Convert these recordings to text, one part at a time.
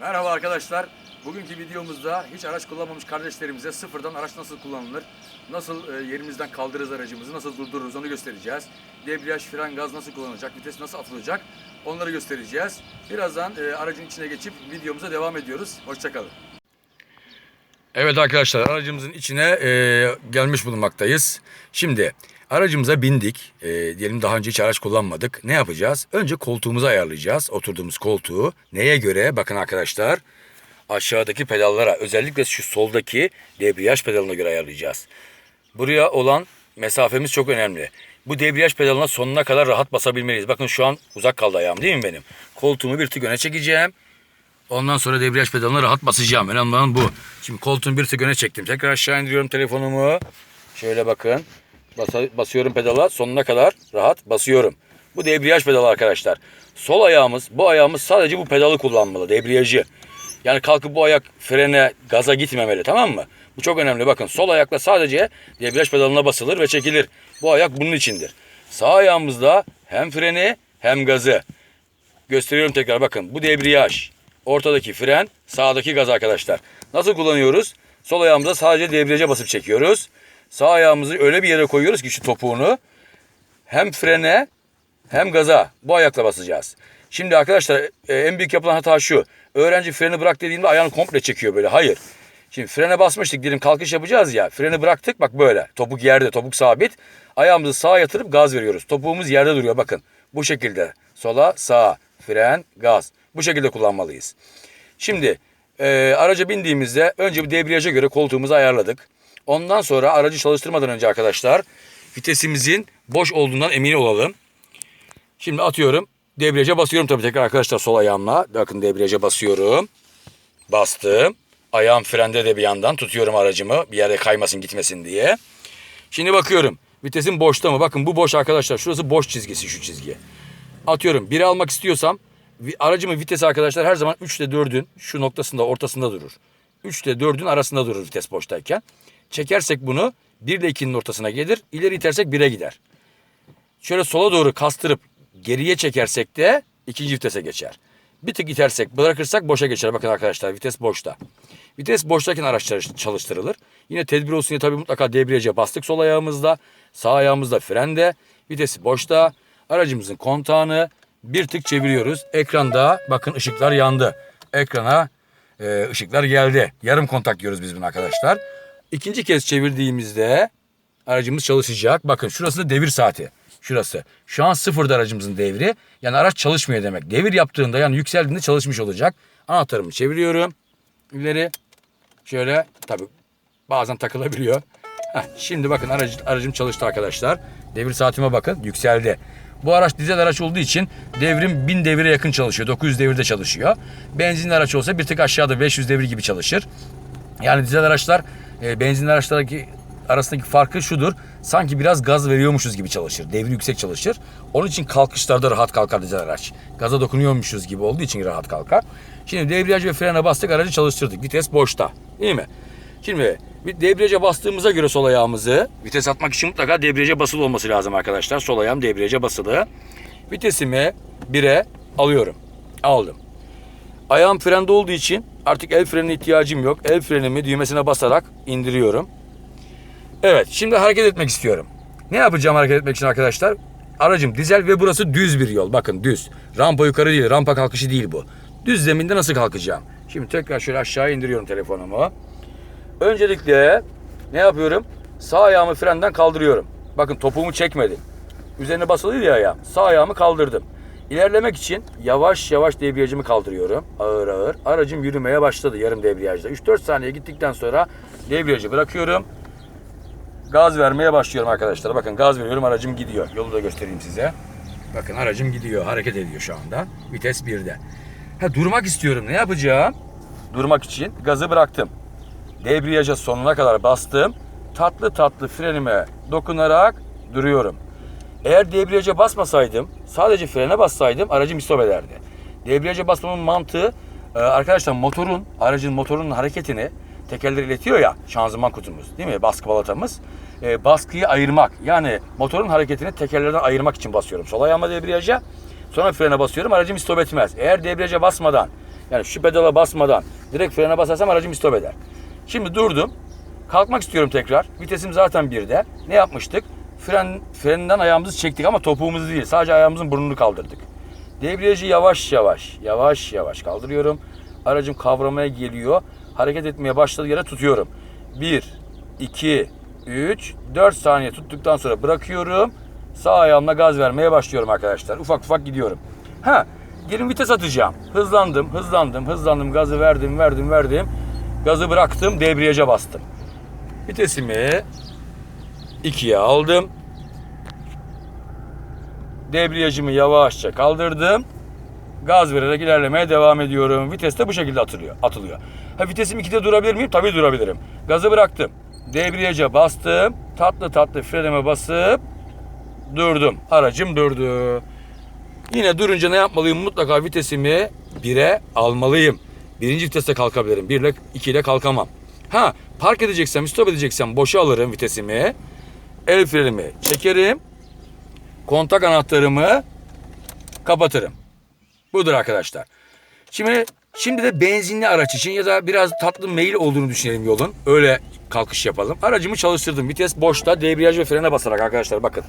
Merhaba arkadaşlar. Bugünkü videomuzda hiç araç kullanmamış kardeşlerimize sıfırdan araç nasıl kullanılır, nasıl e, yerimizden kaldırırız aracımızı, nasıl durdururuz onu göstereceğiz. Debriyaj, fren, gaz nasıl kullanılacak, vites nasıl atılacak onları göstereceğiz. Birazdan e, aracın içine geçip videomuza devam ediyoruz. Hoşçakalın. Evet arkadaşlar aracımızın içine e, gelmiş bulunmaktayız. Şimdi aracımıza bindik. E, diyelim daha önce hiç araç kullanmadık. Ne yapacağız? Önce koltuğumuzu ayarlayacağız. Oturduğumuz koltuğu. Neye göre? Bakın arkadaşlar. Aşağıdaki pedallara özellikle şu soldaki debriyaj pedalına göre ayarlayacağız. Buraya olan mesafemiz çok önemli. Bu debriyaj pedalına sonuna kadar rahat basabilmeliyiz. Bakın şu an uzak kaldı ayağım değil mi benim? Koltuğumu bir tık öne çekeceğim. Ondan sonra debriyaj pedalına rahat basacağım. Önemli olan bu. Şimdi koltuğun bir tık öne çektim. Tekrar aşağı indiriyorum telefonumu. Şöyle bakın. Basa- basıyorum pedala sonuna kadar rahat basıyorum. Bu debriyaj pedalı arkadaşlar. Sol ayağımız, bu ayağımız sadece bu pedalı kullanmalı. Debriyajı. Yani kalkıp bu ayak frene, gaza gitmemeli tamam mı? Bu çok önemli. Bakın sol ayakla sadece debriyaj pedalına basılır ve çekilir. Bu ayak bunun içindir. Sağ ayağımızda hem freni hem gazı. Gösteriyorum tekrar bakın. Bu debriyaj. Ortadaki fren, sağdaki gaz arkadaşlar. Nasıl kullanıyoruz? Sol ayağımıza sadece debriyaja basıp çekiyoruz. Sağ ayağımızı öyle bir yere koyuyoruz ki şu topuğunu hem frene hem gaza bu ayakla basacağız. Şimdi arkadaşlar e, en büyük yapılan hata şu. Öğrenci freni bırak dediğimde ayağını komple çekiyor böyle. Hayır. Şimdi frene basmıştık diyelim kalkış yapacağız ya. Freni bıraktık bak böyle. Topuk yerde topuk sabit. Ayağımızı sağa yatırıp gaz veriyoruz. Topuğumuz yerde duruyor bakın. Bu şekilde. Sola sağa fren gaz. Bu şekilde kullanmalıyız. Şimdi e, araca bindiğimizde önce bir debriyaja göre koltuğumuzu ayarladık. Ondan sonra aracı çalıştırmadan önce arkadaşlar vitesimizin boş olduğundan emin olalım. Şimdi atıyorum. Debriyaja basıyorum tabii tekrar arkadaşlar sol ayağımla. Bakın debriyaja basıyorum. Bastım. Ayağım frende de bir yandan tutuyorum aracımı. Bir yere kaymasın gitmesin diye. Şimdi bakıyorum. Vitesim boşta mı? Bakın bu boş arkadaşlar. Şurası boş çizgisi şu çizgi. Atıyorum biri almak istiyorsam aracımın vitesi arkadaşlar her zaman 3 ile 4'ün şu noktasında ortasında durur. 3 ile 4'ün arasında durur vites boştayken. Çekersek bunu 1 ile 2'nin ortasına gelir. İleri itersek 1'e gider. Şöyle sola doğru kastırıp geriye çekersek de ikinci vitese geçer. Bir tık itersek bırakırsak boşa geçer. Bakın arkadaşlar vites boşta. Vites boştayken araç çalış- çalıştırılır. Yine tedbir olsun diye tabii mutlaka debriyaja bastık sol ayağımızda. Sağ ayağımızda frende. Vitesi boşta. Aracımızın kontağını bir tık çeviriyoruz. Ekranda bakın ışıklar yandı. Ekrana e, ışıklar geldi. Yarım kontak diyoruz biz bunu arkadaşlar. İkinci kez çevirdiğimizde aracımız çalışacak. Bakın şurası da devir saati. Şurası. Şu an sıfırda aracımızın devri. Yani araç çalışmıyor demek. Devir yaptığında yani yükseldiğinde çalışmış olacak. Anahtarımı çeviriyorum. İleri. Şöyle tabii bazen takılabiliyor. Heh, şimdi bakın aracı, aracım çalıştı arkadaşlar. Devir saatime bakın yükseldi. Bu araç dizel araç olduğu için devrim 1000 devire yakın çalışıyor. 900 devirde çalışıyor. Benzinli araç olsa bir tık aşağıda 500 devir gibi çalışır. Yani dizel araçlar e, benzinli araçlardaki arasındaki farkı şudur. Sanki biraz gaz veriyormuşuz gibi çalışır. Devri yüksek çalışır. Onun için kalkışlarda rahat kalkar dizel araç. Gaza dokunuyormuşuz gibi olduğu için rahat kalkar. Şimdi debriyaj ve frene bastık aracı çalıştırdık. Vites boşta. Değil mi? Şimdi debriyaja bastığımıza göre sol ayağımızı vites atmak için mutlaka debriyaja basılı olması lazım arkadaşlar. Sol ayağım debriyaja basılı. Vitesimi 1'e alıyorum. Aldım. Ayağım frende olduğu için artık el frenine ihtiyacım yok. El frenimi düğmesine basarak indiriyorum. Evet şimdi hareket etmek istiyorum. Ne yapacağım hareket etmek için arkadaşlar? Aracım dizel ve burası düz bir yol. Bakın düz. Rampa yukarı değil, rampa kalkışı değil bu. Düz zeminde nasıl kalkacağım? Şimdi tekrar şöyle aşağı indiriyorum telefonumu. Öncelikle ne yapıyorum? Sağ ayağımı frenden kaldırıyorum. Bakın topuğumu çekmedim. Üzerine basılıydı ya ayağım. Sağ ayağımı kaldırdım. İlerlemek için yavaş yavaş debriyajımı kaldırıyorum. Ağır ağır. Aracım yürümeye başladı yarım debriyajda. 3-4 saniye gittikten sonra debriyajı bırakıyorum. Gaz vermeye başlıyorum arkadaşlar. Bakın gaz veriyorum aracım gidiyor. Yolu da göstereyim size. Bakın aracım gidiyor. Hareket ediyor şu anda. Vites 1'de. Ha durmak istiyorum. Ne yapacağım? Durmak için gazı bıraktım. Debriyaja sonuna kadar bastım. Tatlı tatlı frenime dokunarak duruyorum. Eğer debriyaja basmasaydım, sadece frene bassaydım aracım istop ederdi. Debriyaja basmamın mantığı e, arkadaşlar motorun, aracın motorunun hareketini tekerler iletiyor ya şanzıman kutumuz değil mi? Baskı balatamız. E, baskıyı ayırmak yani motorun hareketini tekerlerden ayırmak için basıyorum. Sol ayağıma debriyaja sonra frene basıyorum aracım istop etmez. Eğer debriyaja basmadan Yani şu pedala basmadan direkt frene basarsam aracım istop eder. Şimdi durdum. Kalkmak istiyorum tekrar. Vitesim zaten birde. Ne yapmıştık? Fren, freninden ayağımızı çektik ama topuğumuzu değil. Sadece ayağımızın burnunu kaldırdık. Debriyajı yavaş yavaş, yavaş yavaş kaldırıyorum. Aracım kavramaya geliyor. Hareket etmeye başladığı yere tutuyorum. 1, 2, 3, 4 saniye tuttuktan sonra bırakıyorum. Sağ ayağımla gaz vermeye başlıyorum arkadaşlar. Ufak ufak gidiyorum. Ha, gelin vites atacağım. Hızlandım, hızlandım, hızlandım. Gazı verdim, verdim, verdim. Gazı bıraktım, debriyaja bastım. Vitesimi 2'ye aldım. Debriyajımı yavaşça kaldırdım. Gaz vererek ilerlemeye devam ediyorum. Vites de bu şekilde atılıyor. atılıyor. Ha vitesim 2'de durabilir miyim? Tabii durabilirim. Gazı bıraktım. Debriyaja bastım. Tatlı tatlı frenime basıp durdum. Aracım durdu. Yine durunca ne yapmalıyım? Mutlaka vitesimi 1'e almalıyım. Birinci viteste kalkabilirim. 1 ile 2 ile kalkamam. Ha park edeceksem, stop edeceksem boşa alırım vitesimi. El frenimi çekerim. Kontak anahtarımı kapatırım. Budur arkadaşlar. Şimdi şimdi de benzinli araç için ya da biraz tatlı meyil olduğunu düşünelim yolun. Öyle kalkış yapalım. Aracımı çalıştırdım. Vites boşta. Debriyaj ve frene basarak arkadaşlar bakın.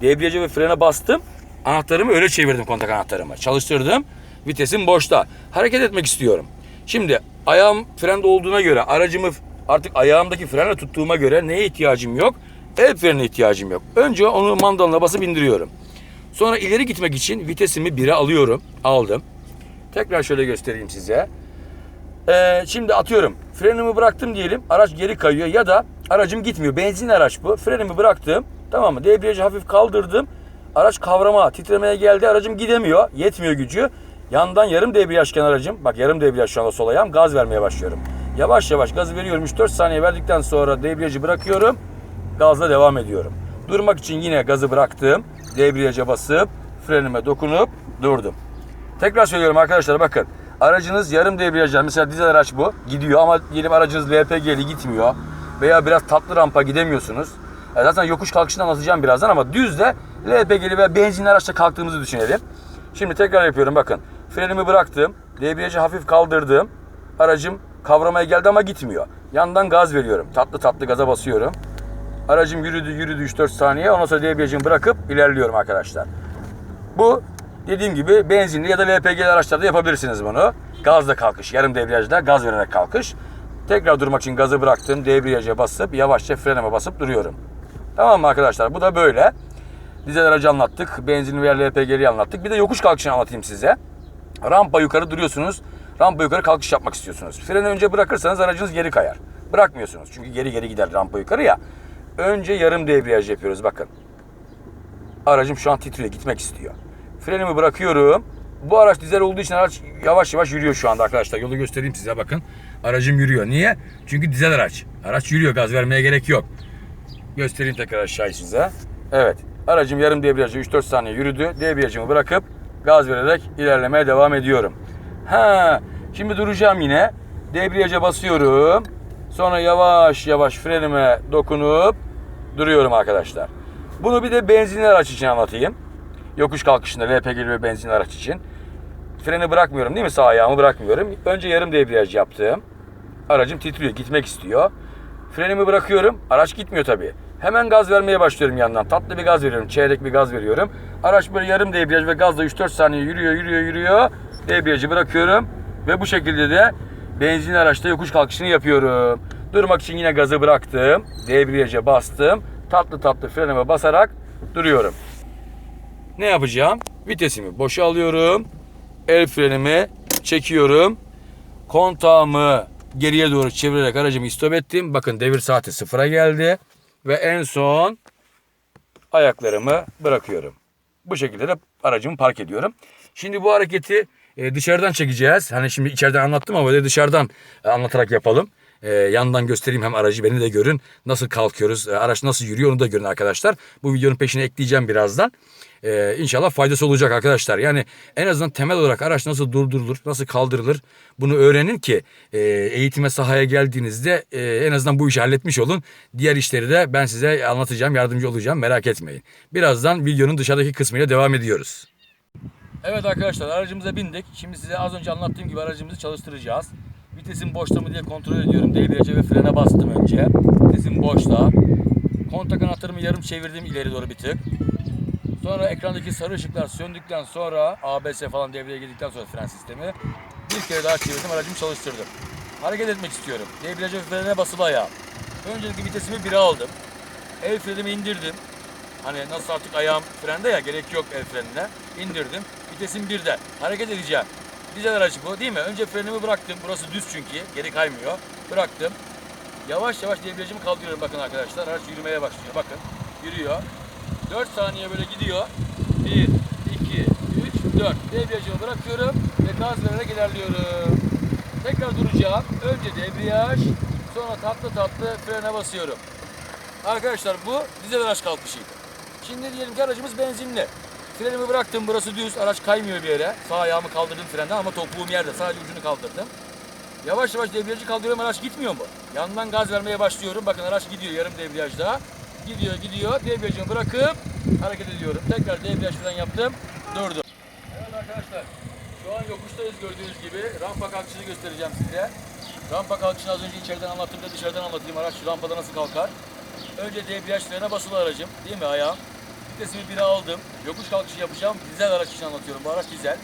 Debriyaja ve frene bastım. Anahtarımı öyle çevirdim kontak anahtarımı. Çalıştırdım. Vitesim boşta. Hareket etmek istiyorum. Şimdi ayağım frende olduğuna göre aracımı artık ayağımdaki frenle tuttuğuma göre neye ihtiyacım yok? El frenine ihtiyacım yok. Önce onu mandalına basıp indiriyorum. Sonra ileri gitmek için vitesimi 1'e alıyorum. Aldım. Tekrar şöyle göstereyim size. Ee, şimdi atıyorum. Frenimi bıraktım diyelim. Araç geri kayıyor ya da aracım gitmiyor. Benzin araç bu. Frenimi bıraktım. Tamam mı? Debriyajı hafif kaldırdım. Araç kavrama, titremeye geldi. Aracım gidemiyor. Yetmiyor gücü. Yandan yarım debriyajken aracım. Bak yarım debriyaj şu anda sol ayağım. Gaz vermeye başlıyorum. Yavaş yavaş gazı veriyorum. 3-4 saniye verdikten sonra debriyajı bırakıyorum. Gazla devam ediyorum. Durmak için yine gazı bıraktım. Debriyaja basıp frenime dokunup durdum. Tekrar söylüyorum arkadaşlar bakın. Aracınız yarım debriyajla mesela dizel araç bu gidiyor ama diyelim aracınız LPG'li gitmiyor veya biraz tatlı rampa gidemiyorsunuz. E zaten yokuş kalkışını anlatacağım birazdan ama düzde LPG'li ve benzinli araçla kalktığımızı düşünelim. Şimdi tekrar yapıyorum bakın. Frenimi bıraktım. Debriyajı hafif kaldırdım. Aracım kavramaya geldi ama gitmiyor. Yandan gaz veriyorum. Tatlı tatlı gaza basıyorum. Aracım yürüdü yürüdü 3-4 saniye. Ondan sonra debriyajımı bırakıp ilerliyorum arkadaşlar. Bu dediğim gibi benzinli ya da LPG araçlarda yapabilirsiniz bunu. Gazla kalkış, yarım debriyajda gaz vererek kalkış. Tekrar durmak için gazı bıraktım. Debriyaja basıp yavaşça freneme basıp duruyorum. Tamam mı arkadaşlar? Bu da böyle. Dizel aracı anlattık. Benzinli veya LPG'li anlattık. Bir de yokuş kalkışını anlatayım size. Rampa yukarı duruyorsunuz. Rampa yukarı kalkış yapmak istiyorsunuz. Freni önce bırakırsanız aracınız geri kayar. Bırakmıyorsunuz. Çünkü geri geri gider rampa yukarı ya. Önce yarım debriyaj yapıyoruz bakın. Aracım şu an titriyor, gitmek istiyor. Frenimi bırakıyorum. Bu araç dizel olduğu için araç yavaş yavaş yürüyor şu anda arkadaşlar. Yolu göstereyim size bakın. Aracım yürüyor. Niye? Çünkü dizel araç. Araç yürüyor. Gaz vermeye gerek yok. Göstereyim tekrar aşağıya size. Evet. Aracım yarım debriyajı 3-4 saniye yürüdü. Debriyajımı bırakıp gaz vererek ilerlemeye devam ediyorum. Ha, şimdi duracağım yine. Debriyaja basıyorum. Sonra yavaş yavaş frenime dokunup duruyorum arkadaşlar. Bunu bir de benzinli araç için anlatayım. Yokuş kalkışında LPG'li ve benzinli araç için. Freni bırakmıyorum değil mi? Sağ ayağımı bırakmıyorum. Önce yarım debriyaj yaptım. Aracım titriyor, gitmek istiyor. Frenimi bırakıyorum. Araç gitmiyor tabii. Hemen gaz vermeye başlıyorum yandan. Tatlı bir gaz veriyorum. Çeyrek bir gaz veriyorum. Araç böyle yarım debriyaj ve gazla 3-4 saniye yürüyor, yürüyor, yürüyor. Debriyajı bırakıyorum. Ve bu şekilde de benzinli araçta yokuş kalkışını yapıyorum. Durmak için yine gazı bıraktım. Debriyaja bastım. Tatlı tatlı frenime basarak duruyorum. Ne yapacağım? Vitesimi boşa alıyorum. El frenimi çekiyorum. Kontağımı geriye doğru çevirerek aracımı istop ettim. Bakın devir saati sıfıra geldi. Ve en son ayaklarımı bırakıyorum. Bu şekilde de aracımı park ediyorum. Şimdi bu hareketi e, dışarıdan çekeceğiz. Hani şimdi içeriden anlattım ama böyle dışarıdan e, anlatarak yapalım. E, yandan göstereyim hem aracı beni de görün. Nasıl kalkıyoruz, e, araç nasıl yürüyor onu da görün arkadaşlar. Bu videonun peşine ekleyeceğim birazdan. E, inşallah faydası olacak arkadaşlar. Yani en azından temel olarak araç nasıl durdurulur, nasıl kaldırılır bunu öğrenin ki e, eğitime sahaya geldiğinizde e, en azından bu işi halletmiş olun. Diğer işleri de ben size anlatacağım, yardımcı olacağım merak etmeyin. Birazdan videonun dışarıdaki kısmıyla devam ediyoruz. Evet arkadaşlar aracımıza bindik. Şimdi size az önce anlattığım gibi aracımızı çalıştıracağız. Vitesin boşta mı diye kontrol ediyorum. Debriyaja ve frene bastım önce. Vitesin boşta. Kontak anahtarımı yarım çevirdim ileri doğru bir tık. Sonra ekrandaki sarı ışıklar söndükten sonra ABS falan devreye girdikten sonra fren sistemi bir kere daha çevirdim aracımı çalıştırdım. Hareket etmek istiyorum. Debriyaja ve frene basılı ayağım. Öncelikle vitesimi 1'e aldım. El frenimi indirdim. Hani nasıl artık ayağım frende ya gerek yok el frenine. İndirdim. Vitesim 1'de. Hareket edeceğim. Dizel araç bu değil mi? Önce frenimi bıraktım. Burası düz çünkü. Geri kaymıyor. Bıraktım. Yavaş yavaş debriyajımı kaldırıyorum bakın arkadaşlar. Araç yürümeye başlıyor. Bakın. Yürüyor. 4 saniye böyle gidiyor. 1, 2, 3, 4. Debriyajımı bırakıyorum ve gaz vererek ilerliyorum. Tekrar duracağım. Önce debriyaj, sonra tatlı tatlı frene basıyorum. Arkadaşlar bu dizel araç kalkışıydı. Şimdi diyelim ki aracımız benzinli. Frenimi bıraktım burası düz araç kaymıyor bir yere. Sağ ayağımı kaldırdım frenden ama topuğum yerde sadece ucunu kaldırdım. Yavaş yavaş debriyajı kaldırıyorum araç gitmiyor mu? Yandan gaz vermeye başlıyorum. Bakın araç gidiyor yarım debriyajda. Gidiyor gidiyor debriyajımı bırakıp hareket ediyorum. Tekrar debriyaj falan yaptım. Durdum. Evet arkadaşlar şu an yokuştayız gördüğünüz gibi. Rampa kalkışını göstereceğim size. Rampa kalkışını az önce içeriden anlattım da dışarıdan anlatayım. Araç rampada nasıl kalkar. Önce debriyaj frene basılı aracım. Değil mi ayağım? Vitesimi 1'e aldım. Yokuş kalkışı yapacağım. Dizel araç için anlatıyorum. Bu araç dizel.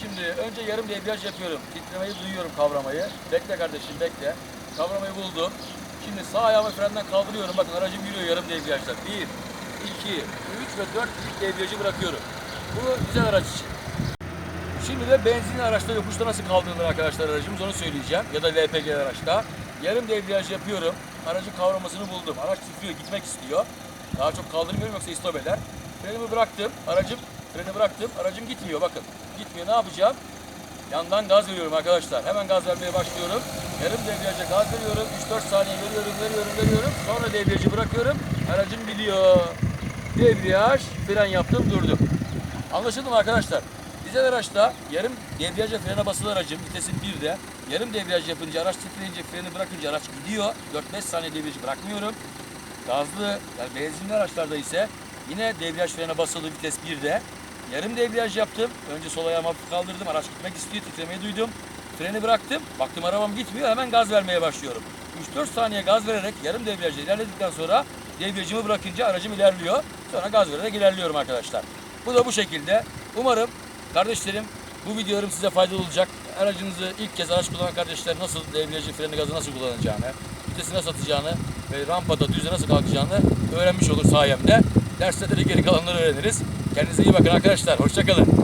Şimdi önce yarım debriyaj yapıyorum. Titremeyi duyuyorum kavramayı. Bekle kardeşim bekle. Kavramayı buldum. Şimdi sağ ayağımı frenden kaldırıyorum. Bakın aracım yürüyor yarım debriyajda. 1, 2, 3 ve 4 ilk debriyajı bırakıyorum. Bu dizel araç için. Şimdi de benzinli araçta yokuşta nasıl kaldırılır arkadaşlar aracımız onu söyleyeceğim. Ya da LPG araçta. Yarım debriyaj yapıyorum. Aracın kavramasını buldum. Araç titriyor, gitmek istiyor. Daha çok kaldırmıyorum yoksa istop eder. Frenimi bıraktım. Aracım, freni bıraktım. Aracım gitmiyor bakın. Gitmiyor. Ne yapacağım? Yandan gaz veriyorum arkadaşlar. Hemen gaz vermeye başlıyorum. Yarım debriyaja gaz veriyorum. 3-4 saniye veriyorum, veriyorum, veriyorum. Sonra debriyajı bırakıyorum. Aracım gidiyor. Debriyaj, fren yaptım, durdum. Anlaşıldı mı arkadaşlar? Dizel araçta yarım debriyaja frene basılı aracım vitesin 1'de. Yarım debriyaj yapınca araç titreyince freni bırakınca araç gidiyor. 4-5 saniye debriyajı bırakmıyorum. Gazlı yani benzinli araçlarda ise yine debriyaj frene basılı vites 1'de. Yarım debriyaj yaptım. Önce sol ayağımı hafif kaldırdım. Araç gitmek istiyor. Titremeyi duydum. Freni bıraktım. Baktım arabam gitmiyor. Hemen gaz vermeye başlıyorum. 3-4 saniye gaz vererek yarım debriyajla ilerledikten sonra debriyajımı bırakınca aracım ilerliyor. Sonra gaz vererek ilerliyorum arkadaşlar. Bu da bu şekilde. Umarım kardeşlerim bu videolarım size faydalı olacak. Aracınızı ilk kez araç kullanan kardeşler nasıl debriyajı, freni, gazı nasıl kullanacağını, vitesi nasıl atacağını ve rampada düze nasıl kalkacağını öğrenmiş olur sayemde. Derslerde de geri kalanları öğreniriz. Kendinize iyi bakın arkadaşlar. Hoşçakalın.